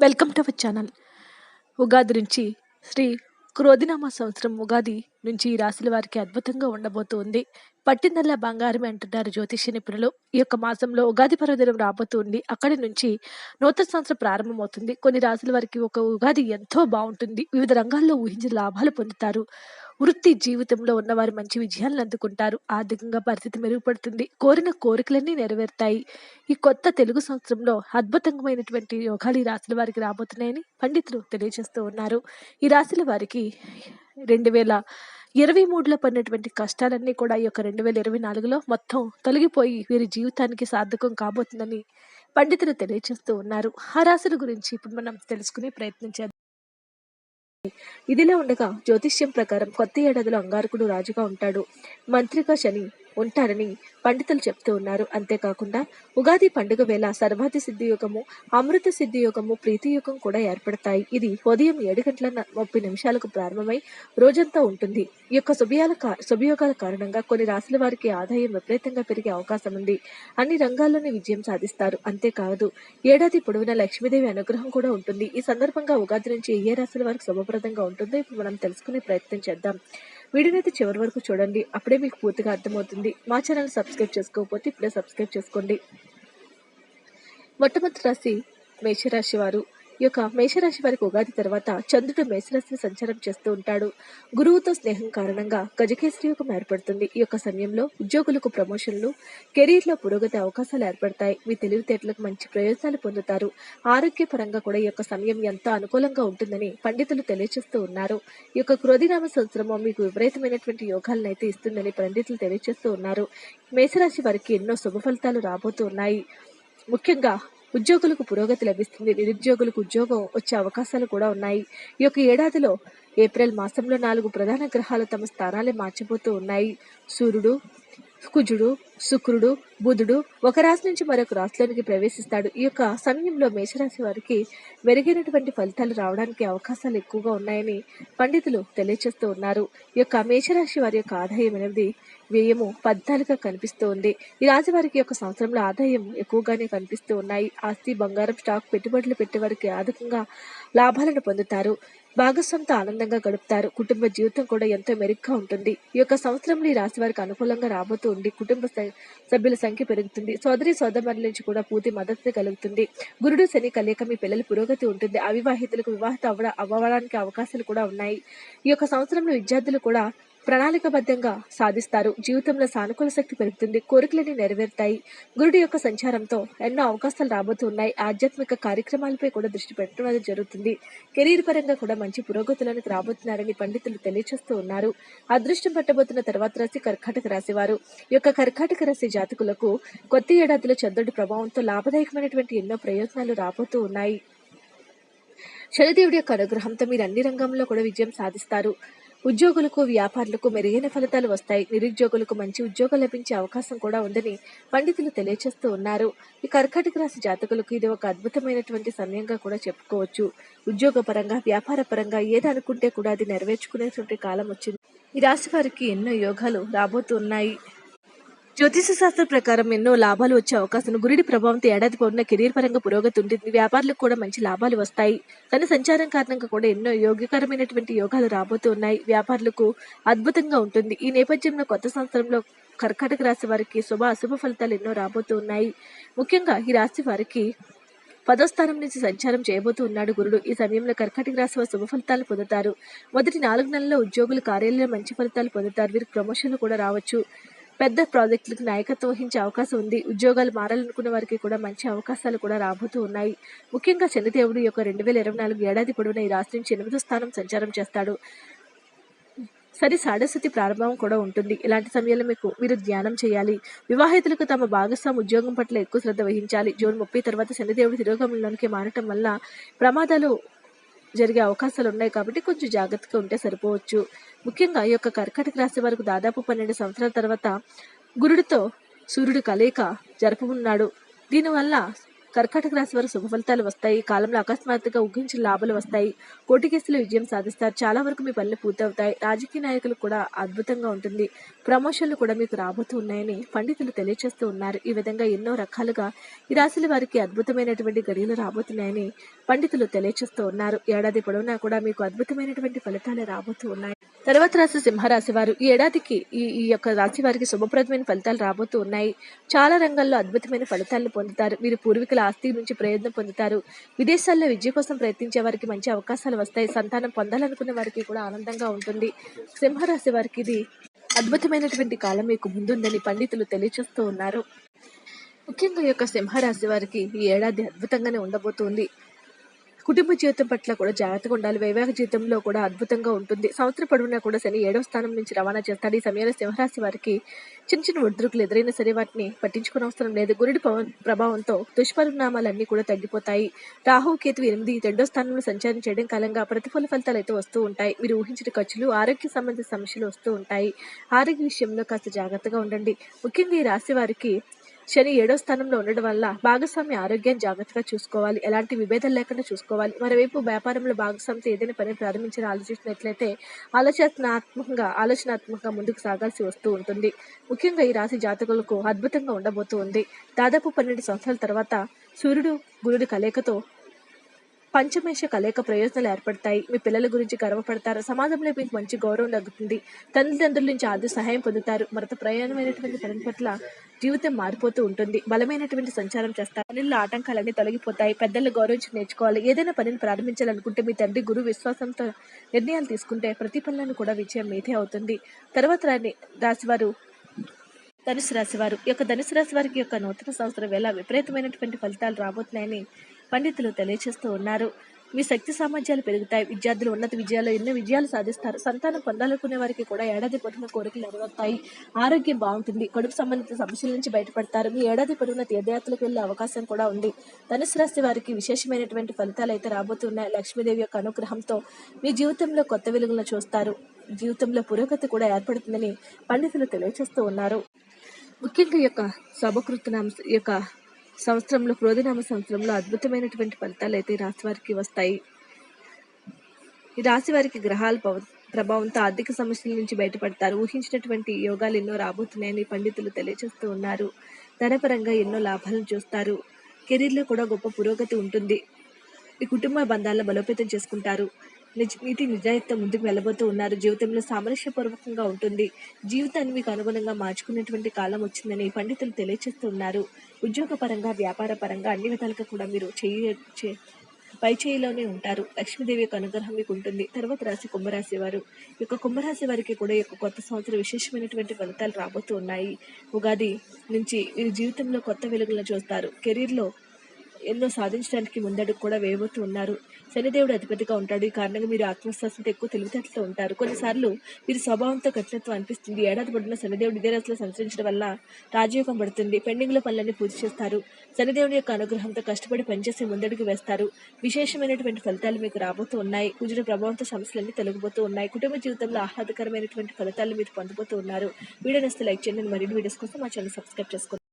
Welcome to our channel. Ugadi నుంచి శ్రీ క్రోధినామ సంవత్సరం ఉగాది నుంచి ఈ రాశుల వారికి అద్భుతంగా ఉండబోతుంది. పట్టిందల్లా బంగారమే అంటున్నారు జ్యోతిష్య నిపుణులు. ఈ యొక్క మాసంలో ఉగాది పర్వదినం రాబోతుంది. అక్కడి నుంచి నూతన సంవత్సరం ప్రారంభమవుతుంది. కొన్ని రాశుల వారికి ఒక ఉగాది ఎంతో బాగుంటుంది. వివిధ రంగాల్లో ఊహించిన లాభాలు పొందుతారు. వృత్తి జీవితంలో ఉన్నవారు మంచి విజయాలను అందుకుంటారు. ఆర్థికంగా పరిస్థితి మెరుగుపడుతుంది. కోరిన కోరికలన్నీ నెరవేరుతాయి. ఈ కొత్త తెలుగు సంవత్సరంలో అద్భుతమైనటువంటి యోగాలు ఈ రాశుల వారికి రాబోతున్నాయని పండితులు తెలియజేస్తూ ఉన్నారు. ఈ రాశుల వారికి రెండు వేల ఇరవై మూడులో పడినటువంటి కష్టాలన్నీ కూడా ఈ యొక్క రెండు వేల ఇరవై నాలుగులో మొత్తం తొలగిపోయి వీరి జీవితానికి సార్థకం కాబోతుందని పండితులు తెలియజేస్తూ ఉన్నారు. ఆ రాశుల గురించి ఇప్పుడు మనం తెలుసుకునే ప్రయత్నం చేద్దాం. ఇదిలా ఉండగా జ్యోతిష్యం ప్రకారం కొత్త ఏడాదిలో అంగారకుడు రాజుగా ఉంటాడు. మంత్రిగా శని ఉంటారని పండితులు చెప్తూ ఉన్నారు. అంతేకాకుండా ఉగాది పండుగ వేళ సర్వాధి సిద్ధి యుగము అమృత సిద్ధి యుగము ప్రీతి యుగం కూడా ఏర్పడతాయి. ఇది ఉదయం ఏడు గంటల ముప్పై నిమిషాలకు ప్రారంభమై రోజంతా ఉంటుంది. ఈ యొక్క శుభయాల శుభయోగాల కారణంగా కొన్ని రాశుల వారికి ఆదాయం విపరీతంగా పెరిగే అవకాశం ఉంది. అన్ని రంగాల్లోనే విజయం సాధిస్తారు. అంతేకాదు ఏడాది పొడవునా లక్ష్మీదేవి అనుగ్రహం కూడా ఉంటుంది. ఈ సందర్భంగా ఉగాది నుంచి ఏ రాశుల వారికి శుభప్రదంగా ఉంటుందో ఇప్పుడు మనం తెలుసుకునే ప్రయత్నం చేద్దాం. వీడియోనైతే చివరి వరకు చూడండి. అప్పుడే మీకు పూర్తిగా అర్థమవుతుంది. మా ఛానల్ సబ్స్క్రైబ్ చేసుకోకపోతే ఇప్పుడే సబ్స్క్రైబ్ చేసుకోండి. మొట్టమొదటి రాశి మేషరాశి వారు. ఈ యొక్క మేషరాశి వారికి ఉగాది తర్వాత చంద్రుడు మేషరాశిని సంచారం చేస్తూ ఉంటాడు. గురువుతో స్నేహం కారణంగా గజకేసరి యోగం ఏర్పడుతుంది. ఈ యొక్క సమయంలో ఉద్యోగులకు ప్రమోషన్లు కెరీర్లో పురోగతి అవకాశాలు ఏర్పడతాయి. మీ తెలివితేటలకు మంచి ప్రయోజనాలు పొందుతారు. ఆరోగ్యపరంగా కూడా ఈ యొక్క సమయం ఎంతో అనుకూలంగా ఉంటుందని పండితులు తెలియజేస్తూ ఉన్నారు. ఈ యొక్క క్రోధినామ సంవత్సరము మీకు విపరీతమైనటువంటి యోగాలను అయితే ఇస్తుందని పండితులు తెలియజేస్తూ ఉన్నారు. మేషరాశి వారికి ఎన్నో శుభ ఫలితాలు రాబోతూ ఉన్నాయి. ముఖ్యంగా ఉద్యోగులకు పురోగతి లభిస్తుంది. నిరుద్యోగులకు ఉద్యోగం వచ్చే అవకాశాలు కూడా ఉన్నాయి. ఈ యొక్క ఏడాదిలో ఏప్రిల్ మాసంలో నాలుగు ప్రధాన గ్రహాలు తమ స్థానాలే మార్చిపోతూ ఉన్నాయి. సూర్యుడు కుజుడు శుక్రుడు బుధుడు ఒక రాశి నుంచి మరొక రాశిలోనికి ప్రవేశిస్తాడు. ఈ యొక్క సమయంలో మేషరాశి వారికి మెరుగైనటువంటి ఫలితాలు రావడానికి అవకాశాలు ఎక్కువగా ఉన్నాయని పండితులు తెలియజేస్తూ ఉన్నారు. ఈ యొక్క మేషరాశి వారి యొక్క ఆదాయం అనేది వ్యయము పద్నాలుగుగా కనిపిస్తూ ఉంది. ఈ రాశి వారికి యొక్క సంవత్సరంలో ఆదాయం ఎక్కువగానే కనిపిస్తూ ఉన్నాయి. ఆస్తి బంగారం స్టాక్ పెట్టుబడులు పెట్టే వారికి అధికంగా లాభాలను పొందుతారు. భాగస్వామితో ఆనందంగా గడుపుతారు. కుటుంబ జీవితం కూడా ఎంతో మెరుగ్గా ఉంటుంది. ఈ యొక్క సంవత్సరంలో ఈ రాశి వారికి అనుకూలంగా రాబోతూ ఉండి కుటుంబ సభ్యుల సంఖ్య పెరుగుతుంది. సోదరి సోదరుల నుంచి కూడా పూర్తి మద్దతు కలుగుతుంది. గురుడు శని కలయిక మీ పిల్లల పురోగతి ఉంటుంది. అవివాహితులకు వివాహిత అవ్వడం అవ్వడానికి అవకాశాలు కూడా ఉన్నాయి. ఈ యొక్క సంవత్సరంలో విద్యార్థులు కూడా ప్రణాళికబద్ధంగా సాధిస్తారు. జీవితంలో సానుకూల శక్తి పెరుగుతుంది. కోరికలన్నీ నెరవేరుతాయి. గురుడి యొక్క సంచారంతో ఎన్నో అవకాశాలు రాబోతున్నాయి. ఆధ్యాత్మిక కార్యక్రమాలపై కూడా దృష్టి పెట్టడం జరుగుతుంది. కెరీర్ పరంగా కూడా మంచి పురోగతులకు రాబోతున్నారని పండితులు తెలియజేస్తూ ఉన్నారు. అదృష్టం పట్టబోతున్న తర్వాత రాశి కర్కాటక రాశి వారు. యొక్క కర్కాటక రాశి జాతకులకు కొత్త ఏడాదిలో చంద్రుడి ప్రభావంతో లాభదాయకమైనటువంటి ఎన్నో ప్రయోజనాలు రాబోతూ ఉన్నాయి. శనిదేవుడి యొక్క అనుగ్రహంతో మీరు అన్ని రంగంలో కూడా విజయం సాధిస్తారు. ఉద్యోగులకు వ్యాపారులకు మెరుగైన ఫలితాలు వస్తాయి. నిరుద్యోగులకు మంచి ఉద్యోగం లభించే అవకాశం కూడా ఉందని పండితులు తెలియజేస్తూ ఉన్నారు. ఈ కర్కాటక రాశి జాతకులకు ఇది ఒక అద్భుతమైనటువంటి సమయంగా కూడా చెప్పుకోవచ్చు. ఉద్యోగ పరంగా వ్యాపార పరంగా ఏదనుకుంటే కూడా అది నెరవేర్చుకునేటువంటి కాలం వచ్చింది. ఈ రాశి వారికి ఎన్నో యోగాలు రాబోతున్నాయి. జ్యోతిష శాస్త్ర ప్రకారం ఎన్నో లాభాలు వచ్చే అవకాశం గురుడి ప్రభావంతో ఏడాది పొడిన కెరీర్ పరంగా పురోగతి ఉంటుంది. వ్యాపారులకు కూడా మంచి లాభాలు వస్తాయి. తన సంచారం కారణంగా కూడా ఎన్నో యోగ్యకరమైనటువంటి యోగాలు రాబోతూ ఉన్నాయి. వ్యాపారులకు అద్భుతంగా ఉంటుంది. ఈ నేపథ్యంలో కొత్త సంవత్సరంలో కర్కాటక రాశి వారికి శుభ అశుభ ఫలితాలు ఎన్నో రాబోతూ ఉన్నాయి. ముఖ్యంగా ఈ రాశి వారికి పదో స్థానం నుంచి సంచారం చేయబోతూ ఉన్నాడు గురుడు. ఈ సమయంలో కర్కాటక రాశి వారు శుభ ఫలితాలు పొందుతారు. మొదటి నాలుగు నెలల్లో ఉద్యోగులు కార్యాలయంలో మంచి ఫలితాలు పొందుతారు. వీరికి ప్రమోషన్లు కూడా రావచ్చు. పెద్ద ప్రాజెక్టులకు నాయకత్వం వహించే అవకాశం ఉంది. ఉద్యోగాలు మారాలనుకున్న వారికి కూడా మంచి అవకాశాలు కూడా రాబోతూ ఉన్నాయి. ముఖ్యంగా శనిదేవుడు యొక్క రెండు వేల ఇరవై నాలుగు ఏడాది పొడవున ఈ రాశి నుంచి ఎనిమిదో స్థానం సంచారం చేస్తాడు. సరి సాడస్థితి ప్రారంభం కూడా ఉంటుంది. ఇలాంటి సమయంలో మీకు మీరు ధ్యానం చేయాలి. వివాహితులకు తమ భాగస్వామి ఉద్యోగం పట్ల ఎక్కువ శ్రద్ధ వహించాలి. జూన్ ముప్పై తర్వాత శనిదేవుడు తిరోగమనంలోనికి మారటం వల్ల ప్రమాదాలు జరిగే అవకాశాలు ఉన్నాయి కాబట్టి కొంచెం జాగ్రత్తగా ఉంటే సరిపోవచ్చు. ముఖ్యంగా ఈ యొక్క కర్కాటక రాశి వరకు దాదాపు పన్నెండు సంవత్సరాల తర్వాత గురుడితో సూర్యుడు కలయిక జరపనున్నాడు. దీనివల్ల కర్కాటక రాశి వారు శుభ ఫలితాలు వస్తాయి. ఈ కాలంలో అకస్మాత్తుగా ఊహించిన లాభాలు వస్తాయి. కోటి విజయం సాధిస్తారు. చాలా వరకు మీ పనులు పూర్తవుతాయి. రాజకీయ నాయకులు కూడా అద్భుతంగా ఉంటుంది. ప్రమోషన్లు కూడా మీకు రాబోతూ ఉన్నాయని పండితులు తెలియజేస్తూ ఉన్నారు. ఈ విధంగా ఎన్నో రకాలుగా ఈ రాశుల వారికి అద్భుతమైనటువంటి గడియలు రాబోతున్నాయని పండితులు తెలియజేస్తూ ఉన్నారు. ఏడాది పొడవునా కూడా మీకు అద్భుతమైనటువంటి ఫలితాలు రాబోతూ ఉన్నాయి. తర్వాత రాశి సింహరాశి వారు. ఈ ఏడాదికి ఈ ఈ యొక్క రాశి వారికి శుభప్రదమైన ఫలితాలు రాబోతూ ఉన్నాయి. చాలా రంగాల్లో అద్భుతమైన ఫలితాలను పొందుతారు. మీరు పూర్వీకుల ఆస్తి నుంచి ప్రయోజనం పొందుతారు. విదేశాల్లో విద్య కోసం ప్రయత్నించే వారికి మంచి అవకాశాలు వస్తాయి. సంతానం పొందాలనుకునే వారికి కూడా ఆనందంగా ఉంటుంది. సింహరాశి వారికి ఇది అద్భుతమైనటువంటి కాలం మీకు ముందుందని పండితులు తెలియచేస్తూ ఉన్నారు. ముఖ్యంగా ఈ యొక్క సింహరాశి వారికి ఈ ఏడాది అద్భుతంగానే ఉండబోతుంది. కుటుంబ జీవితం పట్ల కూడా జాగ్రత్తగా ఉండాలి. వైవాహిక జీవితంలో కూడా అద్భుతంగా ఉంటుంది. సంవత్సర పొడవునా కూడా శని ఏడవ స్థానం నుంచి రవాణా చేస్తాడు. ఈ సమయంలో సింహరాశి వారికి చిన్న చిన్న ఒడిదుడుకులు ఎదురైనా సరే వాటిని పట్టించుకునే అవసరం లేదు. గురుడి పవ- ప్రభావంతో దుష్పరిణామాలన్నీ కూడా తగ్గిపోతాయి. రాహు కేతు ఎనిమిది రెండో స్థానంలో సంచారం చేయడం కాలంగా ప్రతిఫల ఫలితాలు అయితే వస్తూ ఉంటాయి. మీరు ఊహించిన ఖర్చులు ఆరోగ్య సంబంధిత సమస్యలు వస్తూ ఉంటాయి. ఆరోగ్య విషయంలో కాస్త జాగ్రత్తగా ఉండండి. ముఖ్యంగా ఈ రాశి వారికి శని ఏడో స్థానంలో ఉండడం వల్ల భాగస్వామి ఆరోగ్యాన్ని జాగ్రత్తగా చూసుకోవాలి. ఎలాంటి విభేదాలు లేకుండా చూసుకోవాలి. మరోవైపు వ్యాపారంలో భాగస్వామితో ఏదైనా పని ప్రారంభించిన ఆలోచించినట్లయితే ఆలోచనాత్మకంగా ఆలోచనాత్మకంగా ముందుకు సాగాల్సి వస్తూ ఉంటుంది. ముఖ్యంగా ఈ రాశి జాతకులకు అద్భుతంగా ఉండబోతూ ఉంది. దాదాపు పన్నెండు సంవత్సరాల తర్వాత సూర్యుడు గురుడి కలయికతో పంచమేష కలయిక ప్రయోజనాలు ఏర్పడతాయి. మీ పిల్లల గురించి గర్వపడతారు. సమాజంలో మీకు మంచి గౌరవం తగ్గుతుంది తల్లిదండ్రుల నుంచి ఆర్థిక సహాయం పొందుతారు. మరొక ప్రయాణమైనటువంటి పని పట్ల జీవితం మారిపోతూ ఉంటుంది. బలమైనటువంటి సంచారం చేస్తారు. పనుల్లో ఆటంకాలన్నీ తొలగిపోతాయి. పెద్దల గౌరవించి నేర్చుకోవాలి. ఏదైనా పనిని ప్రారంభించాలనుకుంటే మీ తండ్రి గురువు విశ్వాసంతో నిర్ణయాలు తీసుకుంటే ప్రతి పనులను కూడా విజయం మీదే అవుతుంది. తర్వాత రాని రాశివారు ధనుసు రాశి వారు ఈ యొక్క ధనుసు రాశి వారికి యొక్క నూతన సంవత్సరం వేళ విపరీతమైనటువంటి ఫలితాలు రాబోతున్నాయని పండితులు తెలియజేస్తూ ఉన్నారు. మీ శక్తి సామర్థ్యాలు పెరుగుతాయి. విద్యార్థులు ఉన్నత విజయాలు ఎన్నో విజయాలు సాధిస్తారు. సంతానం పొందాలనుకునే వారికి కూడా ఏడాది పొడవున కోరికలు నెరవేరుతాయి. ఆరోగ్యం బాగుంటుంది. కడుపు సంబంధిత సమస్యల నుంచి బయటపడతారు. మీ ఏడాది పొడవున తీర్థయాత్రలకు వెళ్ళే అవకాశం కూడా ఉంది. ధనుసు రాశి వారికి విశేషమైనటువంటి ఫలితాలు అయితే రాబోతున్నాయి. లక్ష్మీదేవి యొక్క అనుగ్రహంతో మీ జీవితంలో కొత్త వెలుగులను చూస్తారు. జీవితంలో పురోగతి కూడా ఏర్పడుతుందని పండితులు తెలియజేస్తూ ఉన్నారు. ముఖ్యంగా యొక్క శుభకృతనాంశ యొక్క సంవత్సరంలో క్రోధినామ సంవత్సరంలో అద్భుతమైనటువంటి ఫలితాలు అయితే రాశి వారికి వస్తాయి. ఈ రాశి వారికి గ్రహాల ప్రభావంతో ఆర్థిక సమస్యల నుంచి బయటపడతారు. ఊహించినటువంటి యోగాలు ఎన్నో రాబోతున్నాయని పండితులు తెలియజేస్తూ ఉన్నారు. ధనపరంగా ఎన్నో లాభాలను చూస్తారు. కెరీర్లో కూడా గొప్ప పురోగతి ఉంటుంది. ఈ కుటుంబ బంధాలను బలోపేతం చేసుకుంటారు. నిజ నీతి నిజాయితీతో ముందుకు వెళ్ళబోతూ ఉన్నారు. జీవితంలో సామరస్యపూర్వకంగా ఉంటుంది. జీవితాన్ని మీకు అనుగుణంగా మార్చుకునేటువంటి కాలం వచ్చిందని పండితులు తెలియజేస్తున్నారు ఉద్యోగపరంగా వ్యాపార పరంగా అన్ని విధాలుగా కూడా మీరు చేయ పై చేయిలోనే ఉంటారు. లక్ష్మీదేవి యొక్క అనుగ్రహం మీకు ఉంటుంది. తర్వాత రాశి కుంభరాశి వారు. ఈ యొక్క కుంభరాశి వారికి కూడా ఈ యొక్క కొత్త సంవత్సరం విశేషమైనటువంటి ఫలితాలు రాబోతూ ఉన్నాయి. ఉగాది నుంచి వీరి జీవితంలో కొత్త వెలుగులను చూస్తారు. కెరీర్లో ఎన్నో సాధించడానికి ముందడుగు కూడా వేయబోతూ ఉన్నారు. శనిదేవుడు అధిపతిగా ఉంటాడు. ఈ కారణంగా మీరు ఆత్మవిశ్వాసంతో ఎక్కువ తెలివితేటలతో ఉంటారు. కొన్నిసార్లు మీరు స్వభావంతో కఠినత్వం అనిపిస్తుంది. ఏడాది పడిన శనిదేవుడు ఇదే రాశిలో సంచరించడం వల్ల రాజయోగం పడుతుంది. పెండింగ్లో పనులన్నీ పూర్తి చేస్తారు. శనిదేవుని యొక్క అనుగ్రహంతో కష్టపడి పనిచేసి ముందడుగు వేస్తారు. విశేషమైనటువంటి ఫలితాలు మీకు రాబోతూ ఉన్నాయి. కుజుడు ప్రభావంతో సమస్యలన్నీ తొలగిపోతూ ఉన్నాయి. కుటుంబ జీవితంలో ఆహ్లాదకరమైనటువంటి ఫలితాలు మీరు పొందబోతూ ఉన్నారు. వీడియో నస్తే లైక్ చేయండి. మరిన్ని వీడియోస్ కోసం మా ఛానల్ సబ్స్క్రైబ్ చేసుకోండి.